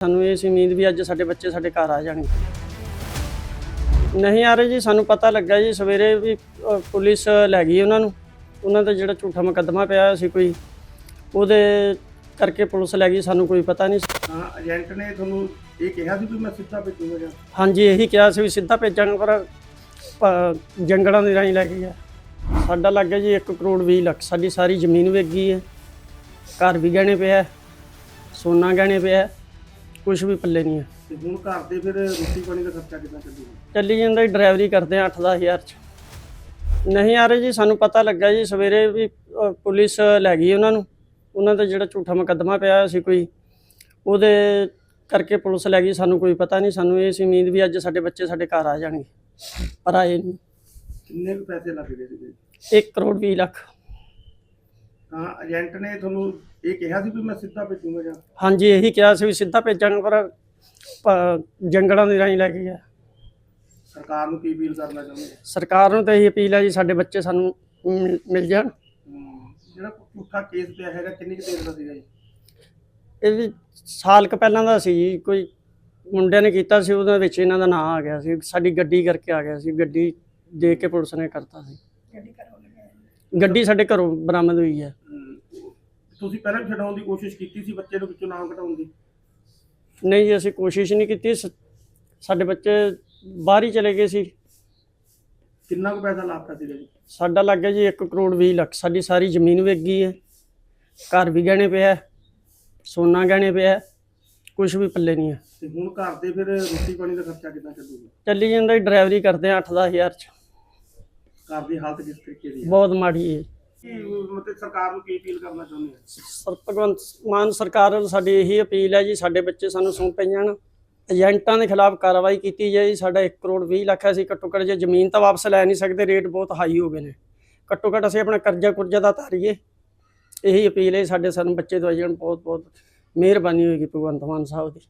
ਸਾਨੂੰ ਇਹ ਸੀ ਉਮੀਦ ਵੀ ਅੱਜ ਸਾਡੇ ਬੱਚੇ ਸਾਡੇ ਘਰ ਆ ਜਾਣਗੇ ਨਹੀਂ ਆ ਰਹੇ ਜੀ ਸਾਨੂੰ ਪਤਾ ਲੱਗਾ ਜੀ ਸਵੇਰੇ ਵੀ ਪੁਲਿਸ ਲੈ ਗਈ ਉਹਨਾਂ ਨੂੰ। ਉਹਨਾਂ ਦਾ ਜਿਹੜਾ ਝੂਠਾ ਮੁਕੱਦਮਾ ਪਿਆ ਹੋਇਆ ਸੀ ਕੋਈ ਉਹਦੇ ਕਰਕੇ ਪੁਲਿਸ ਲੈ ਗਈ ਸਾਨੂੰ ਕੋਈ ਪਤਾ ਨਹੀਂ ਹਾਂ ਏਜੰਟ ਨੇ ਤੁਹਾਨੂੰ ਇਹ ਕਿਹਾ ਸੀ ਵੀ ਮੈਂ ਸਿੱਧਾ ਭੇਜੂਗਾ ਜਾਂ? ਹਾਂਜੀ ਇਹੀ ਕਿਹਾ ਸੀ ਵੀ ਸਿੱਧਾ ਭੇਜਾਂਗੇ ਪਰ ਪ- ਜੰਗਲਾਂ ਦੇ ਰਾਹੀਂ ਲੈ ਕੇ ਗਿਆ ਸਾਡਾ ਲੱਗ ਗਿਆ ਜੀ 1 ਕਰੋੜ 20 ਲੱਖ। ਸਾਡੀ ਸਾਰੀ ਜ਼ਮੀਨ ਵਿਕ ਗਈ ਹੈ। ਘਰ ਵੀ ਗਹਿਣੇ ਪਿਆ ਸੋਨਾ ਗਹਿਣੇ ਪਿਆ ਕੁਝ ਵੀ ਪੱਲੇ ਨਹੀਂ ਹੈ ਤੇ ਹੁਣ ਘਰ ਦੇ ਫਿਰ ਰੋਟੀ ਪਾਣੀ ਦਾ ਖਰਚਾ ਕਿੱਦਾਂ ਚੱਲੂਗਾ ਚੱਲੀ ਜਾਂਦਾ ਜੀ ਡਰਾਈਵਰੀ ਕਰਦੇ ਆ 8-10000 ਚ। ਨਹੀਂ ਆ ਰਹੇ ਜੀ ਸਾਨੂੰ ਪਤਾ ਲੱਗਾ ਜੀ ਸਵੇਰੇ ਵੀ ਅ, ਪੁਲਿਸ ਲੈ ਗਈ ਉਹਨਾਂ ਨੂੰ। ਉਹਨਾਂ ਦਾ ਜਿਹੜਾ ਝੂਠਾ ਮੁਕੱਦਮਾ ਪਿਆ ਹੋਇਆ ਸੀ ਕੋਈ ਉਹਦੇ ਕਰਕੇ ਪੁਲਿਸ ਲੈ ਗਈ ਸਾਨੂੰ ਕੋਈ ਪਤਾ ਨਹੀਂ। ਸਾਨੂੰ ਇਹ ਸੀ ਉਮੀਦ ਵੀ ਅੱਜ ਸਾਡੇ ਬੱਚੇ ਸਾਡੇ ਘਰ ਆ ਜਾਣਗੇ ਪਰ ਆਏ ਨਹੀਂ। ਕਿੰਨੇ ਕੁ ਪੈਸੇ ਲੱਗ ਗਏ ਸੀਗੇ 1 ਕਰੋੜ 20 ਲੱਖ। ਹਾਂ ਏਜੰਟ ਨੇ ਤੁਹਾਨੂੰ ਇਹ ਕਿਹਾ ਸੀ ਵੀ ਮੈਂ ਸਿੱਧਾ ਭੇਜੂਗਾ ਜਾਂ? ਹਾਂਜੀ ਇਹੀ ਕਿਹਾ ਸੀ ਵੀ ਸਿੱਧਾ ਭੇਜਾਂਗੇ ਪਰ ਪ- ਜੰਗਲਾਂ ਦੇ ਰਾਹੀਂ ਲੈ ਕੇ ਗਿਆ। ਸਰਕਾਰ ਨੂੰ ਕੀ ਅਪੀਲ ਕਰਨਾ ਚਾਹੁੰਦੇ? ਸਰਕਾਰ ਨੂੰ ਤਾਂ ਇਹੀ ਅਪੀਲ ਹੈ ਜੀ ਸਾਡੇ ਬੱਚੇ ਸਾਨੂੰ ਮਿਲ- ਮਿਲ ਜਾਣ। ਹਮ, ਜਿਹੜਾ ਝੂਠਾ ਕੇਸ ਪਿਆ ਹੈਗਾ ਕਿੰਨੀ ਕੁ ਦੇਰ ਦਾ ਸੀਗਾ ਜੀ? ਇਹ ਵੀ ਸਾਲ ਕ ਪਹਿਲਾਂ ਦਾ ਸੀ ਜੀ ਕੋਈ ਮੁੰਡਿਆਂ ਨੇ ਕੀਤਾ ਸੀ ਉਹਦੇ ਵਿੱਚ ਇਹਨਾਂ ਦਾ ਨਾਂ ਆ ਗਿਆ ਸੀ ਸਾਡੀ ਗੱਡੀ ਕਰਕੇ ਆ ਗਿਆ ਸੀ ਗੱਡੀ ਦੇ ਕੇ ਪੁਲਿਸ ਨੇ ਕਰਤਾ ਸੀ। ਗੱਡੀ ਸਾਡੇ ਘਰੋਂ ਬਰਾਮਦ ਹੋਈ ਹੈ। ਤੁਸੀਂ ਪਹਿਲਾਂ ਵੀ ਛਡਾਉਣ ਦੀ ਕੋਸ਼ਿਸ਼ ਕੀਤੀ ਸੀ ਬੱਚੇ ਨੂੰ ਵਿੱਚੋਂ ਨਾਮ ਘਟਾਉਣ ਦੀ? ਨਹੀਂ ਜੀ ਅਸੀਂ ਕੋਸ਼ਿਸ਼ ਨਹੀਂ ਕੀਤੀ। ਸ- ਸਾਡੇ ਬੱਚੇ ਬਾਹਰ ਹੀ ਚਲੇ ਗਏ ਸੀ। ਕਿੰਨਾ ਕੁ ਪੈਸਾ ਲਾਪਤਾ ਸੀਗਾ ਜੀ? ਸਾਡਾ ਲੱਗ ਗਿਆ ਜੀ 1 ਕਰੋੜ 20 ਲੱਖ। ਸਾਡੀ ਸਾਰੀ ਜ਼ਮੀਨ ਵਿਕ ਗਈ ਹੈ। ਘਰ ਵੀ ਗਹਿਣੇ ਪਿਆ ਸੋਨਾ ਗਹਿਣੇ ਪਿਆ ਕੁਝ ਵੀ ਪੱਲੇ ਨਹੀਂ ਹੈ। ਤੇ ਹੁਣ ਘਰ ਦੇ ਫਿਰ ਰੋਟੀ ਪਾਣੀ ਦਾ ਖਰਚਾ ਕਿੱਦਾਂ ਚੱਲੂਗਾ? ਚੱਲੀ ਜਾਂਦਾ ਜੀ ਡਰਾਈਵਰੀ ਕਰਦੇ ਆ 8-10000 ਚ। ਘਰ ਦੀ ਹਾਲਤ ਕਿਸ ਤਰੀਕੇ ਦੀ ਹੈ? ਬਹੁਤ ਮਾੜੀ ਹੈ ਕੀ ਮਤਲਬ ਸਰਕਾਰ ਨੂੰ ਕੀ ਅਪੀਲ ਕਰਨਾ ਚਾਹੁੰਦੇ ਆ ਸਰ, ਭਗਵੰਤ ਮਾਨ ਸਰਕਾਰ ਨੂੰ ਸਾਡੀ ਇਹੀ ਅਪੀਲ ਹੈ ਜੀ, ਸਾਡੇ ਬੱਚੇ ਸਾਨੂੰ ਸੌਂਪੇ ਜਾਣ ਏਜੰਟਾਂ ਦੇ ਖਿਲਾਫ ਕਾਰਵਾਈ ਕੀਤੀ ਜਾਏ। ਜੀ। ਸਾਡਾ 1 ਕਰੋੜ 20 ਲੱਖ ਅਸੀਂ ਘੱਟੋ ਘੱਟ ਜੇ ਜ਼ਮੀਨ ਤਾਂ ਵਾਪਸ ਲੈ ਨਹੀਂ ਸਕਦੇ, ਰੇਟ ਬਹੁਤ ਹਾਈ ਹੋ ਗਏ ਨੇ। ਘੱਟੋ ਘੱਟ ਅਸੀਂ ਆਪਣਾ ਕਰਜ਼ਾ ਕੁਰਜ਼ਾ ਦਾ ਤਾਰੀਏ ਇਹੀ ਅਪੀਲ ਹੈ ਸਾਡੇ ਸਾਨੂੰ ਬੱਚੇ ਦਵਾਈ ਜਾਣ ਬਹੁਤ ਬਹੁਤ ਮਿਹਰਬਾਨੀ ਹੋਏਗੀ ਭਗਵੰਤ ਮਾਨ ਸਾਹਿਬ ਦੀ।